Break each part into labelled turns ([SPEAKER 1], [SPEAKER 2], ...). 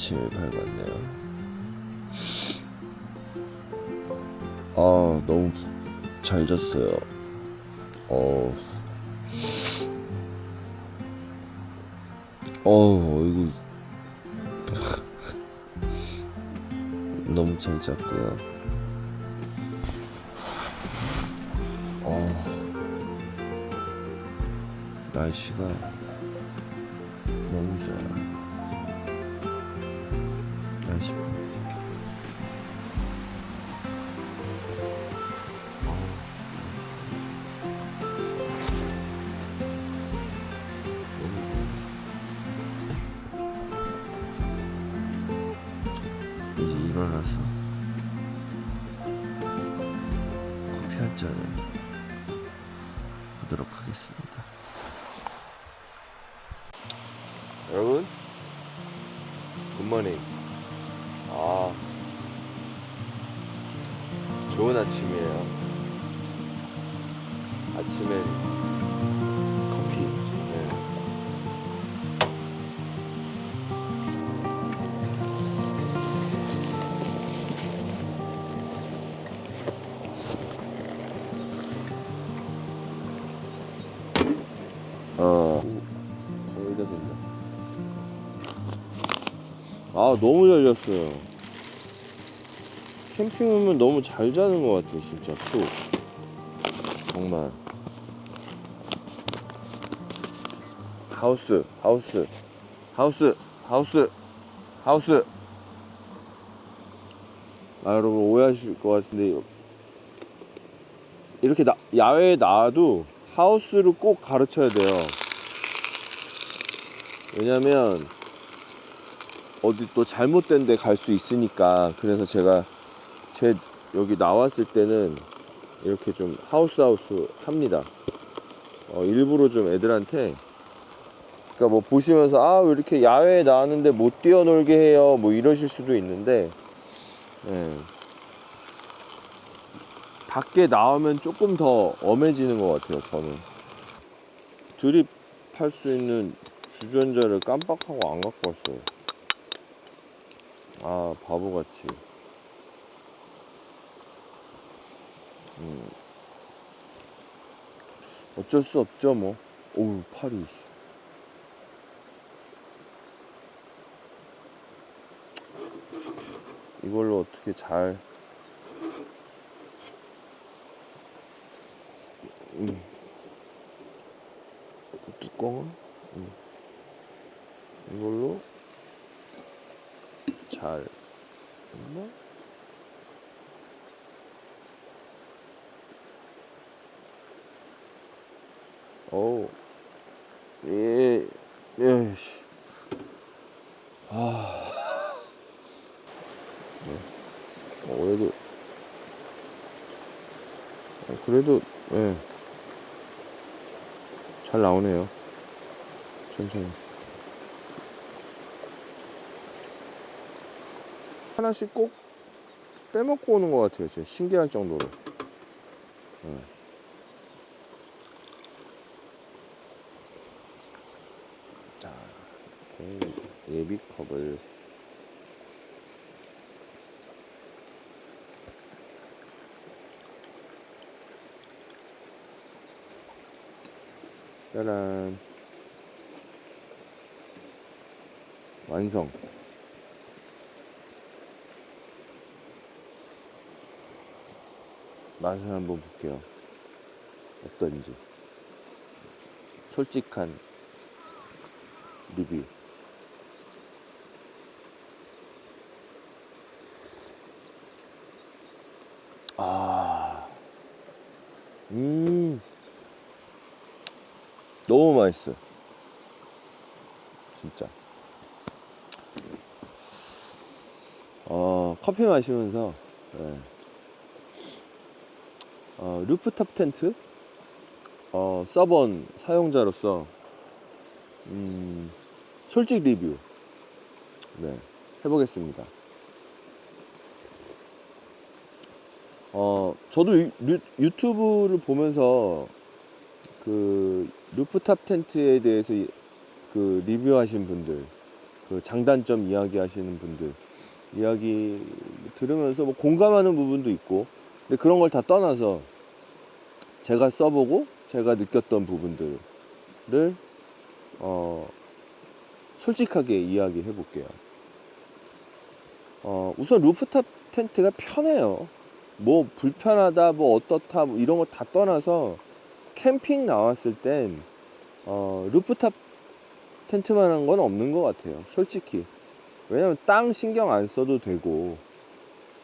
[SPEAKER 1] 아침이 밝았네요. 아 너무 잘 잤어요. 어. 어 이거 너무 잘 잤고요. 어 날씨가 너무 좋아요. 일어나서 커피 한 잔을 아, 너무 잘 잤어요. 캠핑 오면 너무 잘 자는 것 같아요, 진짜. 또. 정말. 하우스, 하우스, 하우스, 하우스, 하우스. 아, 여러분 오해하실 것 같은데, 이렇게 나, 야외에 나와도 하우스를 꼭 가르쳐야 돼요. 왜냐면, 어디 또 잘못된 데 갈 수 있으니까. 그래서 제가 제 여기 나왔을 때는 이렇게 좀 하우스 하우스 합니다. 어, 일부러 좀 애들한테. 그러니까 뭐 보시면서 아 왜 이렇게 야외에 나왔는데 못 뛰어놀게 해요? 뭐 이러실 수도 있는데. 예. 밖에 나오면 조금 더 엄해지는 것 같아요 저는. 드립 할 수 있는 주전자를 깜빡하고 안 갖고 왔어요 아 바보같이 음. 어쩔 수 없죠 뭐 오우 팔이 씨. 이걸로 어떻게 잘 음. 뚜껑은 음. 이걸로 잘 했나? 어우 예, 예, 씨. 아, 네. 어, 그래도, 어, 그래도, 예, 잘 나오네요. 천천히. 하나씩 꼭 빼먹고 오는 것 같아요. 진짜 신기할 정도로. 네. 자, 예비컵을 짜란 완성. 맛을 한번 볼게요. 어떤지. 솔직한 리뷰. 아, 음, 너무 맛있어. 진짜. 어, 커피 마시면서, 네. 어, 루프탑 텐트 어, 서번 사용자로서 음, 솔직 리뷰 네, 해보겠습니다. 어, 저도 유, 유- 유튜브를 보면서 그 루프탑 텐트에 대해서 이- 그 리뷰하신 분들 그 장단점 이야기하시는 분들 이야기 들으면서 뭐 공감하는 부분도 있고 근데 그런 걸 다 떠나서 제가 써보고 제가 느꼈던 부분들을 어 솔직하게 이야기해 볼게요. 어 우선 루프탑 텐트가 편해요. 뭐 불편하다 뭐 어떻다 뭐 이런 거 다 떠나서 캠핑 나왔을 땐 어, 루프탑 텐트만한 건 없는 것 같아요. 솔직히. 왜냐면 땅 신경 안 써도 되고,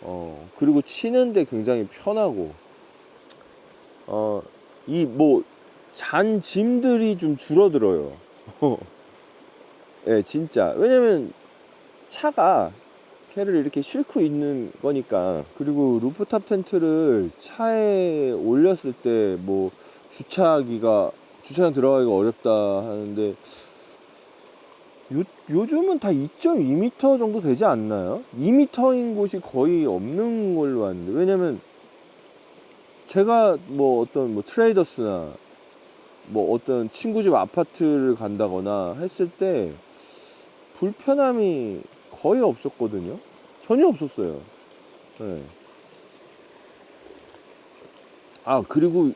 [SPEAKER 1] 어, 그리고 치는데 굉장히 편하고, 어, 이 뭐, 잔 짐들이 좀 줄어들어요. 예, 진짜. 왜냐면 차가 걔를 이렇게 싣고 있는 거니까. 그리고 루프탑 텐트를 차에 올렸을 때 뭐, 주차하기가 주차장 들어가기가 어렵다 하는데 요, 요즘은 다 2.2m 정도 되지 않나요? 2m인 곳이 거의 없는 걸로 아는데 왜냐면 제가 뭐 어떤 뭐 트레이더스나 뭐 어떤 친구 집 아파트를 간다거나 했을 때 불편함이 거의 없었거든요. 전혀 없었어요. 네. 아 그리고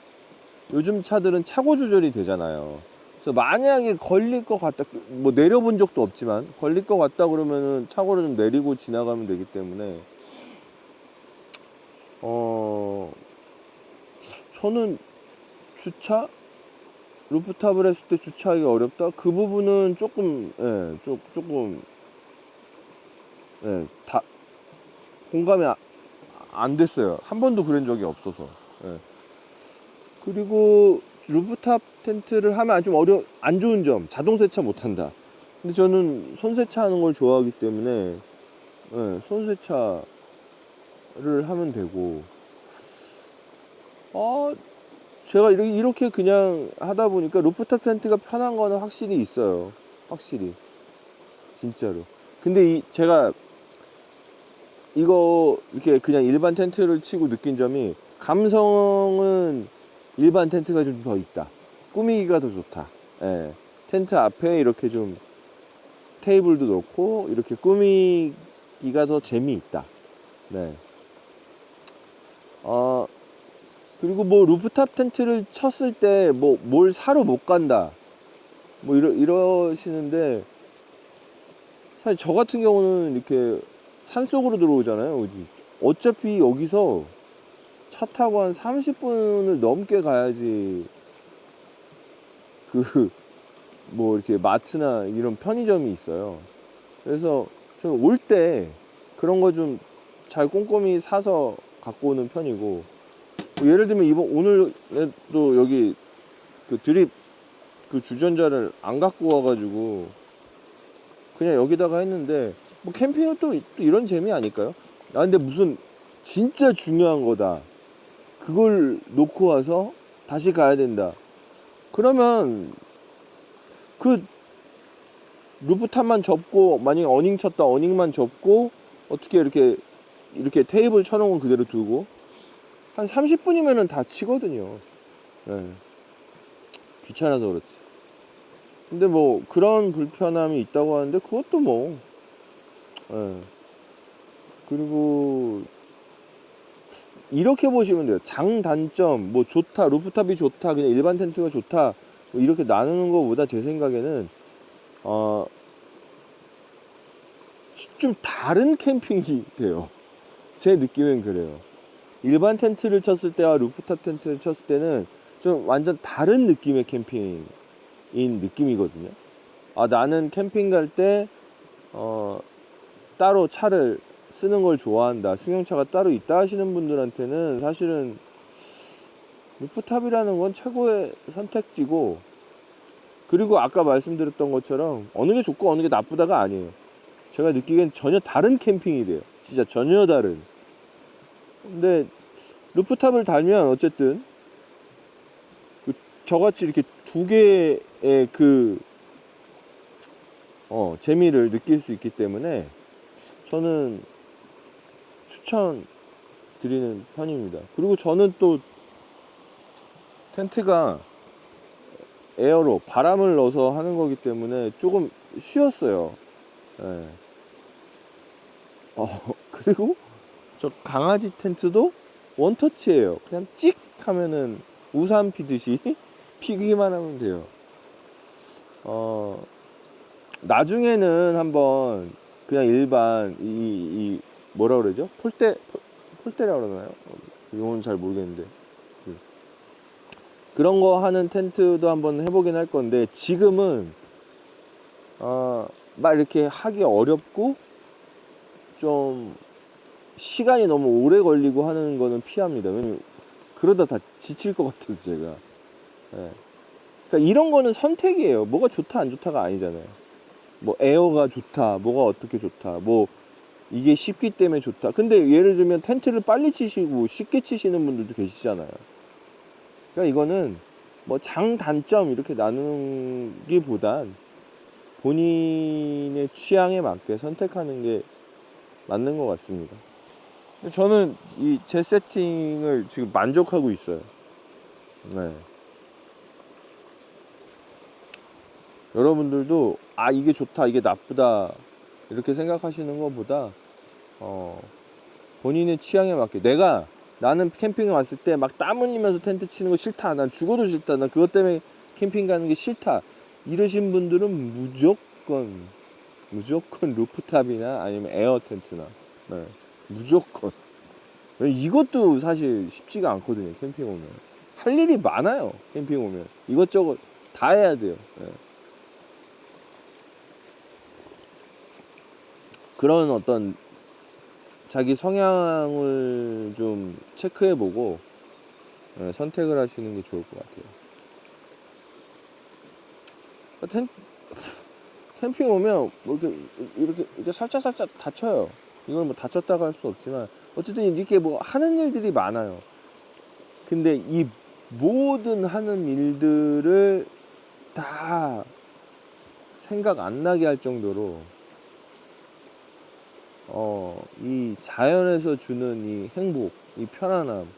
[SPEAKER 1] 요즘 차들은 차고 조절이 되잖아요. 그래서 만약에 걸릴 것 같다, 뭐 내려본 적도 없지만 걸릴 것 같다 그러면은 차고를 좀 내리고 지나가면 되기 때문에 어 저는 주차 루프탑을 했을 때 주차하기 어렵다 그 부분은 조금 예, 조, 조금 예, 다 공감이 아- 안 됐어요. 한 번도 그런 적이 없어서. 예. 그리고 루프탑 텐트를 하면 좀 어려 안 좋은 점 자동 세차 못 한다. 근데 저는 손 세차하는 걸 좋아하기 때문에 예, 손 세차를 하면 되고 아 제가 이렇게, 이렇게 그냥 하다 보니까 루프탑 텐트가 편한 거는 확실히 있어요. 확실히 진짜로. 근데 이 제가 이거 이렇게 그냥 일반 텐트를 치고 느낀 점이 감성은 일반 텐트가 좀 더 있다. 꾸미기가 더 좋다. 예. 텐트 앞에 이렇게 좀 테이블도 놓고 이렇게 꾸미기가 더 재미있다. 네. 어, 그리고 뭐 루프탑 텐트를 쳤을 때 뭐 뭘 사러 못 간다. 뭐 이러, 이러시는데 사실 저 같은 경우는 이렇게 산 속으로 들어오잖아요. 어차피 여기서 차 타고 한 30분을 넘게 가야지 그 뭐 이렇게 마트나 이런 편의점이 있어요. 그래서 저는 올 때 그런 거 좀 잘 꼼꼼히 사서 갖고 오는 편이고 뭐 예를 들면 이번 오늘도 여기 그 드립 그 주전자를 안 갖고 와가지고 그냥 여기다가 했는데 뭐 캠핑은 또, 이- 또 이런 재미 아닐까요? 아 근데 무슨 진짜 중요한 거다. 그걸 놓고 와서 다시 가야 된다. 그러면 그 루프탑만 접고 만약에 어닝 쳤다 어닝만 접고 어떻게 이렇게 이렇게 테이블 쳐놓은 걸 그대로 두고 한 30분이면은 다 치거든요. 예. 귀찮아서 그렇지. 근데 뭐 그런 불편함이 있다고 하는데 그것도 뭐 예. 그리고 이렇게 보시면 돼요. 장단점, 뭐 좋다, 루프탑이 좋다, 그냥 일반 텐트가 좋다, 뭐 이렇게 나누는 것보다 제 생각에는 어, 좀 다른 캠핑이 돼요. 제 느낌은 그래요. 일반 텐트를 쳤을 때와 루프탑 텐트를 쳤을 때는 좀 완전 다른 느낌의 캠핑인 느낌이거든요. 아, 나는 캠핑 갈 때, 어, 따로 차를 쓰는 걸 좋아한다. 승용차가 따로 있다 하시는 분들한테는 사실은 루프탑이라는 건 최고의 선택지고 그리고 아까 말씀드렸던 것처럼 어느 게 좋고 어느 게 나쁘다가 아니에요. 제가 느끼기엔 전혀 다른 캠핑이 돼요. 진짜 전혀 다른. 근데 루프탑을 달면 어쨌든 그 저같이 이렇게 두 개의 그 어, 재미를 느낄 수 있기 때문에 저는 추천 드리는 편입니다. 그리고 저는 또 텐트가 에어로 바람을 넣어서 하는 거기 때문에 조금 쉬었어요. 예. 어, 그리고 저 강아지 텐트도 원터치예요. 그냥 찍 하면은 우산 피듯이 피기만 하면 돼요. 어, 나중에는 한번 그냥 일반 이, 이 뭐라 그러죠? 폴대 폴- 폴대라 그러나요? 용어는 잘 모르겠는데 그- 그런 거 하는 텐트도 한번 해보긴 할 건데 지금은 어, 막 이렇게 하기 어렵고 좀 시간이 너무 오래 걸리고 하는 거는 피합니다. 왜냐면 그러다 다 지칠 것 같아서 제가. 예. 그러니까 이런 거는 선택이에요. 뭐가 좋다 안 좋다가 아니잖아요. 뭐 에어가 좋다, 뭐가 어떻게 좋다, 뭐 이게 쉽기 때문에 좋다. 근데 예를 들면 텐트를 빨리 치시고 쉽게 치시는 분들도 계시잖아요. 그러니까 이거는 뭐 장단점 이렇게 나누기보단 본인의 취향에 맞게 선택하는 게 맞는 것 같습니다. 저는 이 제 세팅을 지금 만족하고 있어요. 네. 여러분들도 아 이게 좋다 이게 나쁘다 이렇게 생각하시는 것보다 어. 본인의 취향에 맞게. 내가 나는 캠핑에 왔을 때 막 땀 흘리면서 텐트 치는 거 싫다. 난 죽어도 싫다. 난 그것 때문에 캠핑 가는 게 싫다. 이러신 분들은 무조건 무조건 루프탑이나 아니면 에어 텐트나. 네, 무조건. 이것도 사실 쉽지가 않거든요 캠핑 오면. 할 일이 많아요 캠핑 오면. 이것저것 다 해야 돼요. 네. 그런 어떤 자기 성향을 좀 체크해보고 예, 선택을 하시는 게 좋을 것 같아요. 아, 텐, 캠핑 오면 뭐 이렇게 이렇게 이렇게 살짝 살짝 다쳐요. 이걸 뭐 다쳤다고 할 수 없지만 어쨌든 이렇게 뭐 하는 일들이 많아요. 근데 이 모든 하는 일들을 다 생각 안 나게 할 정도로 어, 이 자연에서 주는 이 행복, 이 편안함,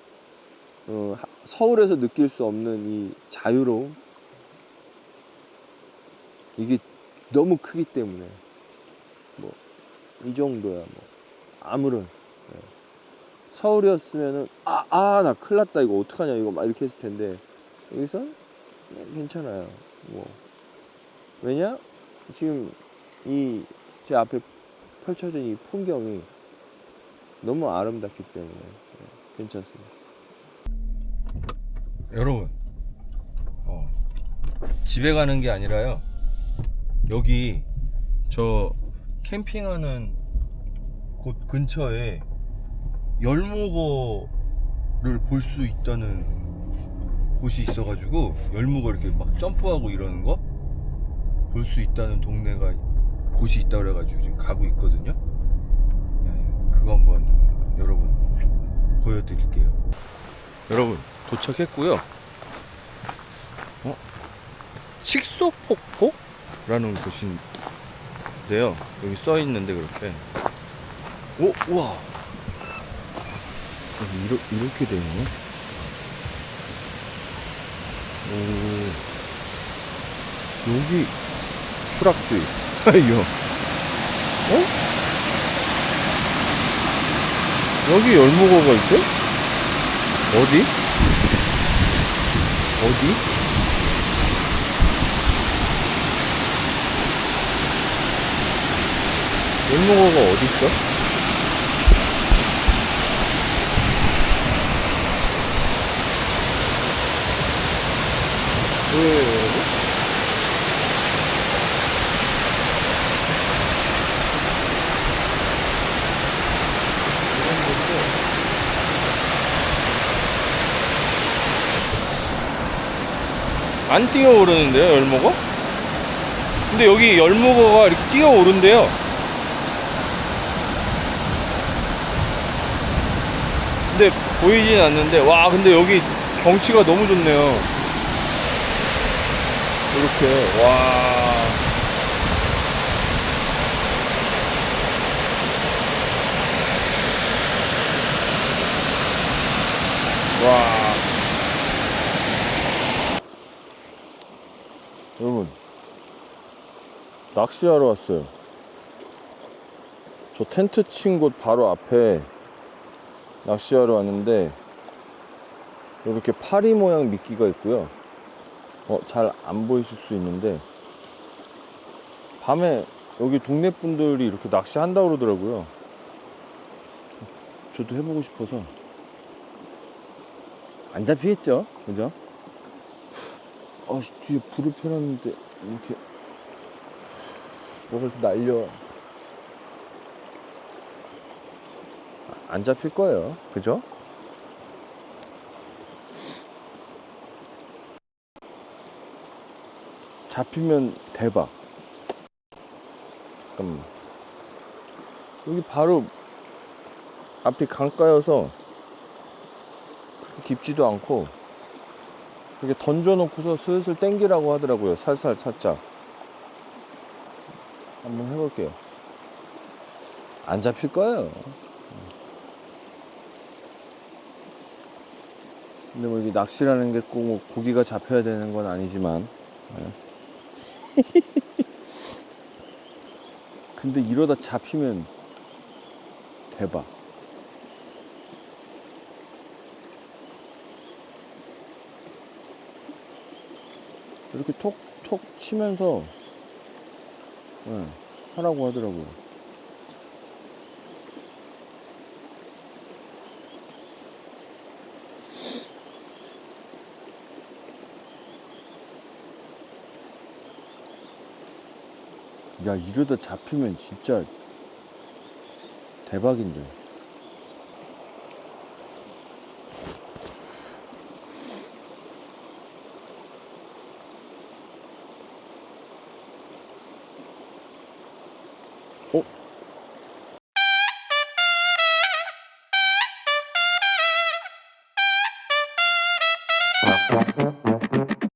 [SPEAKER 1] 어, 하- 서울에서 느낄 수 없는 이 자유로움, 이게 너무 크기 때문에, 뭐, 이 정도야, 뭐, 아무런. 예. 서울이었으면은, 아, 아, 나 큰일 났다, 이거 어떡하냐, 이거 막 이렇게 했을 텐데, 여기선 네, 괜찮아요. 뭐, 왜냐? 지금 이 제 앞에 펼쳐진 이 풍경이 너무 아름답기 때문에 네, 괜찮습니다.
[SPEAKER 2] 여러분, 어, 집에 가는 게 아니라요. 여기 저 캠핑하는 곳 근처에 열무거를 볼 수 있다는 곳이 있어가지고 열무거 이렇게 막 점프하고 이러는 거 볼 수 있다는 동네가 곳이 있다 그래가지고 지금 가고 있거든요. 네, 그거 한번 여러분 보여드릴게요. 여러분 도착했고요. 어? 칙소폭포라는 곳인데요. 여기 써 있는데 그렇게. 오, 우와. 이러, 이렇게 돼 있네. 오. 여기 추락주의. 이거. 어? 여기 열무거가 있대? 어디? 어디? 열무거가 어디 있어? 왜 여러분? 이런 건데 안 뛰어오르는데요 열무거? 근데 여기 열무거가 이렇게 뛰어오른대요 근데 보이진 않는데 와 근데 여기 경치가 너무 좋네요 이렇게 와 와.
[SPEAKER 1] 여러분 낚시하러 왔어요. 저 텐트 친 곳 바로 앞에 낚시하러 왔는데 이렇게 파리 모양 미끼가 있고요. 어, 잘 안 보이실 수 있는데 밤에 여기 동네 분들이 이렇게 낚시한다고 그러더라고요. 저도 해보고 싶어서 안 잡히겠죠? 그죠? 아, 씨, 뒤에 불을 펴놨는데 이렇게 뭐가 이렇게 날려 아, 안 잡힐 거예요. 그죠? 잡히면 대박. 잠깐만. 여기 바로 앞이 강가여서 깊지도 않고 이렇게 던져놓고서 슬슬 땡기라고 하더라고요. 살살 살짝. 한번 해볼게요. 안 잡힐 거예요. 근데 뭐 이게 낚시라는 게 꼭 뭐 고기가 잡혀야 되는 건 아니지만. 예. 근데 이러다 잡히면 대박. 이렇게 톡톡 치면서 예, 하라고 하더라고요. 야 이러다 잡히면 진짜 대박인데.